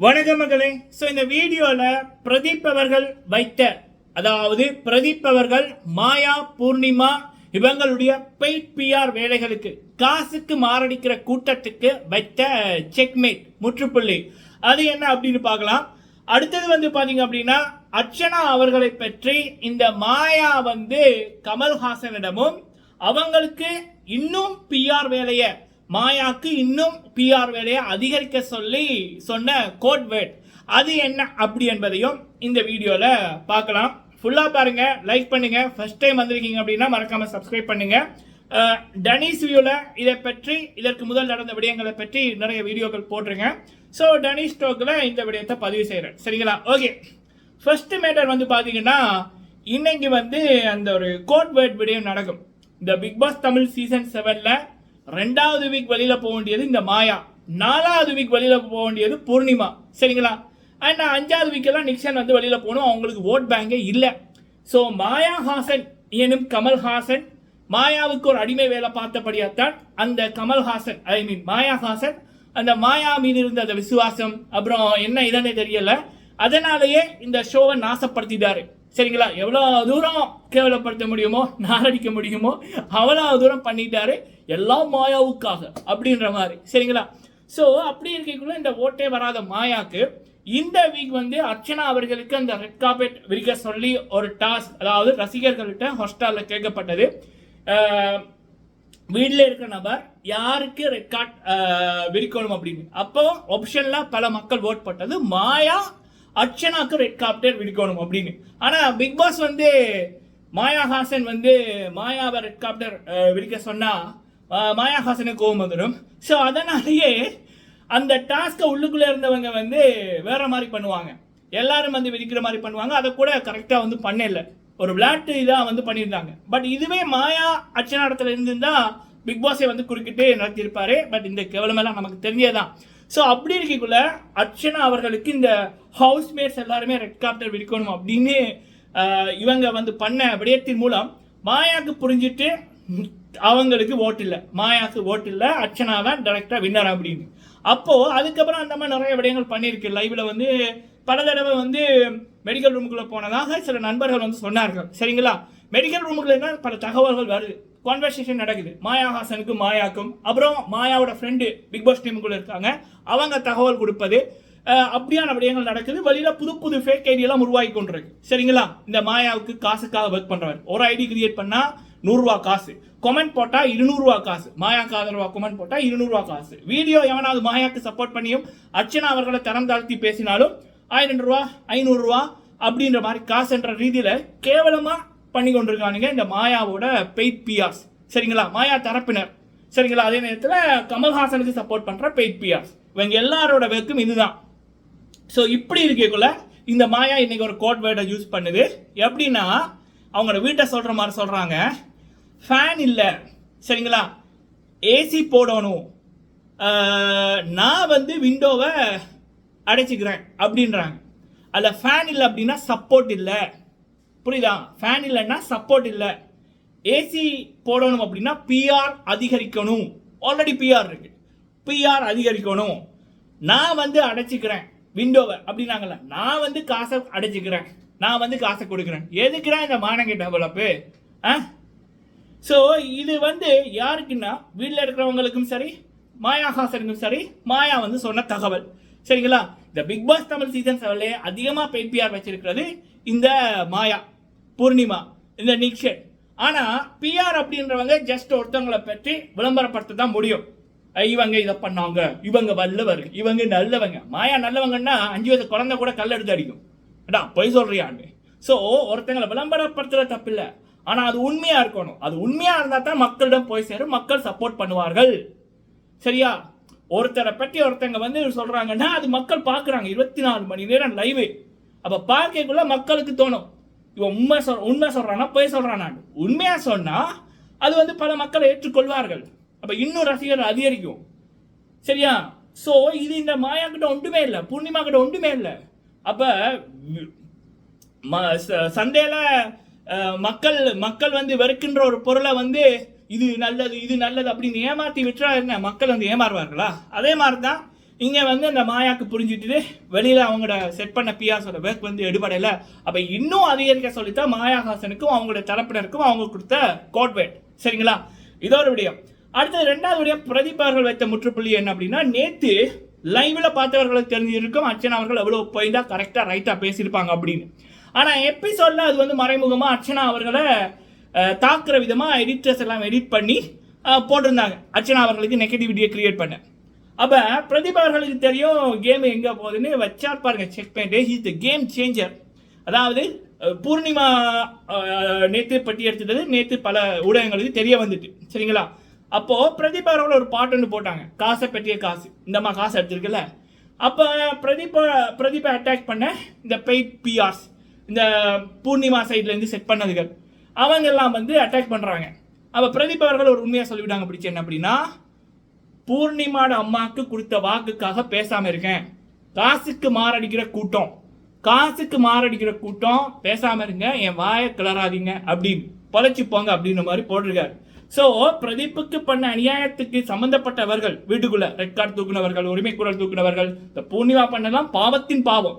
வணக்கம் மகளே ஸோ இந்த வீடியோவில் பிரதீப் அவர்கள் வைத்த அதாவது பிரதீப் அவர்கள் மாயா பூர்ணிமா இவங்களுடைய பெய்ட் பிஆர் வேலைகளுக்கு காசுக்கு மாரடிக்கிற கூட்டத்துக்கு வைத்த செக்மேட் முற்றுப்புள்ளி. அது என்ன அப்படின்னு பார்க்கலாம். அடுத்தது வந்து பார்த்தீங்க அப்படின்னா அர்ச்சனா அவர்களை பற்றி இந்த மாயா வந்து கமல்ஹாசனிடமும் அவங்களுக்கு இன்னும் பிஆர் வேலையை மாயாக்கு இன்னும் பிஆர் வேலையை அதிகரிக்க சொல்லி சொன்ன கோட் வேர்ட் அது என்ன அப்படி என்பதையும் இந்த வீடியோவில் பார்க்கலாம். ஃபுல்லாக பாருங்க லைக் பண்ணுங்க. ஃபர்ஸ்ட் டைம் வந்திருக்கீங்க அப்படின்னா மறக்காம சப்ஸ்கிரைப் பண்ணுங்க. டனிஸ் வியூவில் இதை பற்றி இதற்கு முதல் நடந்த விடயங்களை பற்றி நிறைய வீடியோக்கள் போட்டிருங்க. ஸோ டனிஸ் டோக்கில் இந்த விடயத்தை பதிவு செய்கிறேன் சரிங்களா? ஓகே ஃபர்ஸ்ட் மேட்டர் வந்து பார்த்தீங்கன்னா இன்னைக்கு வந்து அந்த ஒரு கோட் வேர்ட் விடயம் நடக்கும். இந்த பிக் பாஸ் தமிழ் சீசன் செவனில் ரெண்டாவது வீக் வெளியில் போக வேண்டியது இந்த மாயா. நாலாவது வீக் வெளியில் போக வேண்டியது பூர்ணிமா. சரிங்களா? அண்ட் அஞ்சாவது வீக்கெல்லாம் நிக்சன் வந்து வெளியில் போகணும். அவங்களுக்கு ஓட் பேங்கே இல்லை. ஸோ மாயா ஹாசன் எனும் கமல்ஹாசன் மாயாவுக்கு ஒரு அடிமை வேலை பார்த்தபடியாத்தான் அந்த கமல்ஹாசன் ஐ மீன் மாயா ஹாசன் அந்த மாயா மீது இருந்த அந்த விசுவாசம் அப்புறம் என்ன இதனே தெரியல. அதனாலேயே இந்த ஷோவை நாசப்படுத்திட்டாரு. சரிங்களா? எவ்வளோ தூரம் கேவலப்படுத்த முடியுமோ நாரடிக்க முடியுமோ அவ்வளோ தூரம் பண்ணிட்டாரு எல்லாம் மாயாவுக்காக அப்படின்ற மாதிரி. சரிங்களா? ஸோ அப்படி இருக்கக்குள்ள இந்த ஓட்டே வராத மாயாக்கு இந்த வீக் வந்து அர்ச்சனா அவர்களுக்கு அந்த ரெட் கார்பெட் விரிக்க சொல்லி ஒரு டாஸ்க் அதாவது ரசிகர்கள்கிட்ட ஹாஸ்டலில் கேட்கப்பட்டது. வீட்டில் இருக்கிற நபர் யாருக்கு ரெட் கார்ட் விரிக்கணும் அப்படின்னு? அப்போ ஆப்ஷன்ல பல மக்கள் ஓட் போட்டது மாயா அர்ச்சனாக்கு ரெட் கார்பெட் விடுக்கணும் அப்படின்னு. ஆனால் பிக் பாஸ் வந்து மாயா ஹாசன் வந்து மாயாவை ரெட் கார்பெட் விடுக்க சொன்னால் மாயா ஹாசனுக்கு கோவம் வந்துடும். ஸோ அதனாலேயே அந்த டாஸ்க்கை உள்ளுக்குள்ளே இருந்தவங்க வந்து வேற மாதிரி பண்ணுவாங்க. எல்லாரும் வந்து விதிக்கிற மாதிரி பண்ணுவாங்க. அதை கூட கரெக்டாக வந்து பண்ணல. ஒரு விளையாட்டு இதாக வந்து பண்ணியிருந்தாங்க. பட் இதுவே மாயா அர்ச்சனா இடத்துல தான் பிக் பாஸை வந்து குறுக்கிட்டு நடத்தியிருப்பாரு. பட் இந்த கேவலமெல்லாம் நமக்கு தெரிஞ்சதான் ஸோ அப்படி இருக்கக்குள்ள அர்ச்சனா அவர்களுக்கு இந்த ஹவுஸ்மேட்ஸ் எல்லாருமே ரெட் காப்டர் விடுக்கணும் அப்படின்னு இவங்க வந்து பண்ண விடயத்தின் மூலம் மாயாக்கு புரிஞ்சிட்டு அவங்களுக்கு ஓட்டு இல்லை. மாயாக்கு ஓட்டு இல்லை. அர்ச்சனா தான் டைரெக்டாக வின்னர் அப்படின்னு. அப்போது அதுக்கப்புறம் அந்த மாதிரி நிறைய விடயங்கள் பண்ணியிருக்கு. லைவில் வந்து பல தடவை வந்து மெடிக்கல் ரூமுக்குள்ளே போனதாக சில நண்பர்கள் வந்து சொன்னார்கள். சரிங்களா? மெடிக்கல் ரூமுக்குள்ளே பல தகவல்கள் வருது. கான்வர்சேஷன் நடக்குது. மாயா ஹாசனுக்கும் மாயாக்கும். அப்புறம் மாயாவோட ஃப்ரெண்டு பிக் பாஸ் டீமுக்குள்ள இருக்காங்க. அவங்க தகவல் கொடுப்பது அப்படியான விடயங்கள் நடக்குது. வழியில் புது புது ஃபேக் ஐடியெல்லாம் உருவாகி கொண்டிருக்கு. சரிங்களா? இந்த மாயாவுக்கு காசுக்காக ஒர்க் பண்ணுறவர் ஒரு ஐடி கிரியேட் பண்ணால் நூறுரூவா காசு. கொமெண்ட் போட்டால் இருநூறுவா காசு. மாயாக்கு ஆதரவாக கொமெண்ட் போட்டால் இருநூறுவா காசு. வீடியோ எவனாவது மாயாக்கு சப்போர்ட் பண்ணியும் அர்ச்சனா அவர்களை தரம் தாழ்த்தி பேசினாலும் ஆயிரம் ரூபா ஐநூறுரூவா அப்படின்ற மாதிரி காசுன்ற ரீதியில் கேவலமாக பண்ணி கொண்டிருக்கானுங்க இந்த மாயாவோட பெய்ட் பியாஸ் சரிங்களா? மாயா தரப்பினர். சரிங்களா? அதே நேரத்தில் கமல்ஹாசனுக்கு சப்போர்ட் பண்ணுற பெய்ட் பியாஸ் இவங்க எல்லாரோட வெக்கும் இதுதான். ஸோ இப்படி இருக்கக்குள்ள இந்த மாயா இன்னைக்கு ஒரு கோட் வேர்டை யூஸ் பண்ணுது. எப்படின்னா அவங்களோட வீட்டை சொல்கிற மாதிரி சொல்கிறாங்க ஃபேன் இல்லை. சரிங்களா? ஏசி போடணும். நான் வந்து விண்டோவை அடைச்சிக்கிறேன் அப்படின்றாங்க. அதில் ஃபேன் இல்லை அப்படின்னா சப்போர்ட் இல்லை. புரியுதா? ஃபேன் இல்லைன்னா சப்போர்ட் இல்லை. ஏசி போடணும் அப்படின்னா பிஆர் அதிகரிக்கணும். ஆல்ரெடி பிஆர் இருக்கு. பிஆர் அதிகரிக்கணும். நான் வந்து அடைச்சிக்கிறேன். விண்டோவை அப்படின்னாங்கல்ல. நான் வந்து காசை அடைச்சிக்கிறேன். நான் வந்து காசை கொடுக்குறேன். எதுக்குறேன் இந்த மானங்க டெவலப்பு ஆ? ஸோ இது வந்து யாருக்குன்னா வீட்டில் இருக்கிறவங்களுக்கும் சரி மாயா ஹாசனுக்கும் சரி மாயா வந்து சொன்ன தகவல். சரிங்களா? இந்த பிக் பாஸ் தமிழ் சீசன் செவன்லேயே அதிகமாக பெய்பிஆர் வச்சிருக்கிறது இந்த மாயா. பூர்ணிமா இந்த நிக்ஷன் ஆனால் பிஆர் அப்படின்றவங்க ஜஸ்ட் ஒருத்தவங்களை பற்றி விளம்பரப்படுத்த தான் முடியும் இவங்க இதை பண்ணாங்க. இவங்க வல்லவர் இவங்க நல்லவங்க. மாயா நல்லவங்கன்னா அஞ்சு வயசு குழந்தை கூட கல் எடுத்து அடிக்கும். அடா பொய் சொல்றியான்னு. ஸோ ஒருத்தங்களை விளம்பரப்படுத்துற தப்பில்லை. ஆனால் அது உண்மையாக இருக்கணும். அது உண்மையாக இருந்தால் தான் மக்களிடம் போய் சேரும். மக்கள் சப்போர்ட் பண்ணுவார்கள். சரியா? ஒருத்தரை பற்றி ஒருத்தங்க வந்து சொல்கிறாங்கன்னா அது மக்கள் பார்க்குறாங்க. இருபத்தி நாலு மணி நேரம் லைவு அப்போ பார்க்கக்குள்ள மக்களுக்கு தோணும். இவன் உண்மை சொல் உண்மை சொல்றானா போய் சொல்றானா? உண்மையா சொன்னா அது வந்து பல மக்கள் ஏற்றுக்கொள்வார்கள். அப்ப இன்னும் ரசிகர் அதிகரிக்கும். சரியா? சோ இது இந்த மாயா கிட்ட ஒன்றுமே இல்லை. பூர்ணிமா கிட்ட ஒன்றுமே இல்லை. அப்ப ம- ச- சந்தையில மக்கள் மக்கள் வந்து வெறுக்கின்ற ஒரு பொருளை வந்து இது நல்லது இது நல்லது அப்படின்னு ஏமாத்தி விட்டுறா என்ன? மக்கள் வந்து ஏமாறுவார்களா? அதே மாதிரி தான் இங்கே வந்து அந்த மாயாக்கு புரிஞ்சுட்டு வெளியில் அவங்களோட செட் பண்ண பியாஸோட ஒர்க் வந்து எடுபடல. அப்போ இன்னும் அதிகரிக்க சொல்லித்தான் மாயாஹாசனுக்கும் அவங்களோட தரப்பினருக்கும் அவங்க கொடுத்த கோட்வேட் சரிங்களா? இதோ ஒரு விடயம். அடுத்தது ரெண்டாவது விடயம் பிரதீப் வைத்த முற்றுப்புள்ளி என்ன அப்படின்னா நேத்து லைவ்ல பார்த்தவர்களுக்கு தெரிஞ்சிருக்கும் அர்ச்சனா அவர்கள் எவ்வளவு போயிருந்தா கரெக்டா ரைட்டா பேசியிருப்பாங்க அப்படின்னு. ஆனா எபிசோட்ல அது வந்து மறைமுகமா அர்ச்சனா அவர்களை தாக்குற விதமா எடிட்டர்ஸ் எல்லாம் எடிட் பண்ணி போட்டிருந்தாங்க. அர்ச்சனா அவர்களுக்கு நெகட்டிவிட்டியை கிரியேட் பண்ண. அப்போ பிரதீப் தெரியும் கேம் எங்கே போகுதுன்னு வச்சார் பாருங்க செக் பண்ணிட்டு இஸ் த கேம் சேஞ்சர் அதாவது பூர்ணிமா நேற்று பட்டி எடுத்தது நேற்று பல ஊடகங்களுக்கு தெரிய வந்துட்டு சரிங்களா? அப்போது பிரதிபாரோட ஒரு ஒரு பாட்டுன்னு போட்டாங்க. காசை பற்றிய காசு. இந்தம்மா காசு எடுத்துருக்குல்ல. அப்போ பிரதீப் பிரதீப்பை அட்டாக் பண்ண இந்த பெய்ட் பிஆர்ஸ் இந்த பூர்ணிமா சைட்லேருந்து செட் பண்ணதுகள் அவங்க எல்லாம் வந்து அட்டாக் பண்ணுறாங்க அப்போ பிரதீப் அவர்கள் ஒரு உண்மையாக சொல்லிவிட்டாங்க பிடிச்ச என்ன அப்படின்னா பூர்ணிமாட அம்மாவுக்கு கொடுத்த வாக்குக்காக பேசாம இருக்கேன். காசுக்கு மாரடிக்கிற கூட்டம். காசுக்கு மாரடிக்கிற கூட்டம். பேசாம இருங்க என் வாயை கிளறாதீங்க அப்படின்னு. பொழைச்சிப்போங்க போங்க அப்படின்ற மாதிரி போட்டிருக்காரு. ஸோ பிரதீப்புக்கு பண்ண அநியாயத்துக்கு சம்பந்தப்பட்டவர்கள் வீட்டுக்குள்ள ரெட் கார்டு தூக்குனவர்கள் உரிமை குரல் தூக்குனவர்கள் இந்த பூர்ணிமா பண்ணலாம் பாவத்தின் பாவம்.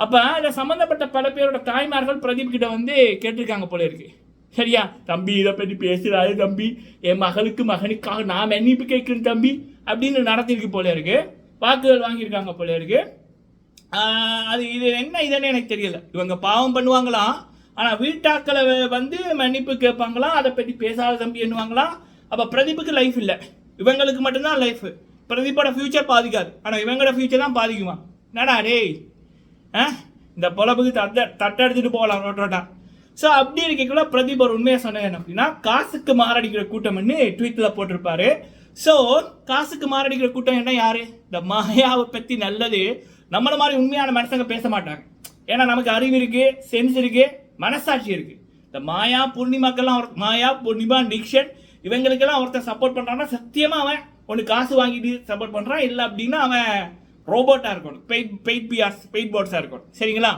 அப்போ இந்த சம்பந்தப்பட்ட பல பேரோட தாய்மார்கள் பிரதீப் கிட்ட வந்து கேட்டிருக்காங்க போல இருக்கு. சரியா? தம்பி இதை பற்றி பேசுறாரு தம்பி. என் மகளுக்கு மகனுக்காக நான் மன்னிப்பு கேட்குறேன் தம்பி. அப்படின்னு நடத்திருக்கு போல இருக்கு. வாக்குகள் வாங்கியிருக்காங்க போல இருக்கு. அது இது என்ன இதுன்னு எனக்கு தெரியல. இவங்க பாவம் பண்ணுவாங்களாம். ஆனால் வீட்டாக்களை வந்து மன்னிப்பு கேட்பாங்களாம். அதை பற்றி பேசாத தம்பி என்னுவாங்களாம் அப்போ பிரதீப்புக்கு லைஃப் இல்லை. இவங்களுக்கு மட்டும்தான் லைஃப் பிரதீப்போட ஃபியூச்சர் பாதிக்காது. ஆனால் இவங்களோட ஃபியூச்சர் தான் பாதிக்குமா? என்னடா டேய்? ஆ? இந்த பொழப்புக்கு தட்ட எடுத்துகிட்டு போகலாம் ரோட்டோட்டா ஸோ அப்படி இருக்கக்குள்ள பிரதீப் ஒரு உண்மையை சொன்னது என்ன அப்படின்னா காசுக்கு மாரடிக்கிற கூட்டம்னு ட்வீட்டில் போட்டிருப்பாரு. ஸோ காசுக்கு மாரடிக்கிற கூட்டம் என்ன யாரு? இந்த மாயாவை பற்றி நல்லது. நம்மளை மாதிரி உண்மையான மனுஷங்க பேச மாட்டாங்க. ஏன்னா நமக்கு அறிவு இருக்கு சென்ஸ் இருக்கு மனசாட்சி இருக்கு. இந்த மாயா பூர்ணிமாக்கெல்லாம் ஒரு மாயா பூர்ணிமா நிக்ஷன் இவங்களுக்கெல்லாம் ஒருத்தர் சப்போர்ட் பண்ணுறான்னா சத்தியமாக அவன் ஒன்று காசு வாங்கிட்டு சப்போர்ட் பண்ணுறான் இல்லை அப்படின்னா அவன் ரோபோட்டாக இருக்கணும். பெயிட் பெயிட் பிஆர்ஸ் பெயிட் போர்ட்ஸாக இருக்கணும். சரிங்களா?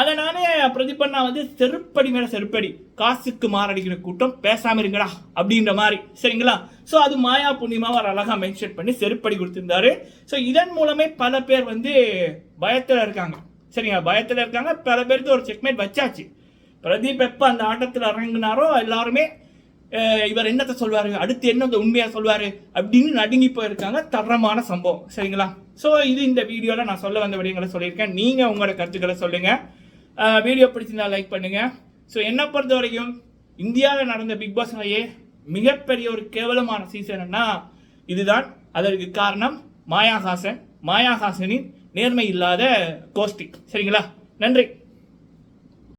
அதனால பிரதிபண்ணா வந்து செருப்படி மேலே செருப்படி காசுக்கு மாரடிக்கிற கூட்டம் பேசாமல் இருங்கடா அப்படின்ற மாதிரி. சரிங்களா? ஸோ அது மாயா புண்ணியமாக அவர் அழகா மென்ஷன் பண்ணி செருப்படி கொடுத்துருந்தாரு. ஸோ இதன் மூலமே பல பேர் வந்து பயத்தில் இருக்காங்க. சரிங்களா? பயத்தில் இருக்காங்க. பல பேருக்கு ஒரு செக்மேட் வச்சாச்சு. பிரதீப் எப்போ அந்த ஆட்டத்தில் இறங்கினாரோ எல்லாருமே இவர் என்னத்தை சொல்வார்? அடுத்து என்ன உண்மையாக சொல்வார்? அப்படின்னு நடுங்கி போயிருக்காங்க. தரமான சம்பவம். சரிங்களா? ஸோ இது இந்த வீடியோவில் நான் சொல்ல வந்த விடயங்களை சொல்லியிருக்கேன். நீங்கள் உங்களோட கருத்துக்களை சொல்லுங்கள் வீடியோ பிடிச்சிருந்தா லைக் பண்ணுங்கள் ஸோ என்னை பொறுத்த வரைக்கும் இந்தியாவில் நடந்த பிக் பாஸ்லேயே மிகப்பெரிய ஒரு கேவலமான சீசன்னா இதுதான். அதற்கு காரணம் மாயாஹாசன். மாயாஹாசனின் நேர்மை இல்லாத கோஷ்டி. சரிங்களா? நன்றி.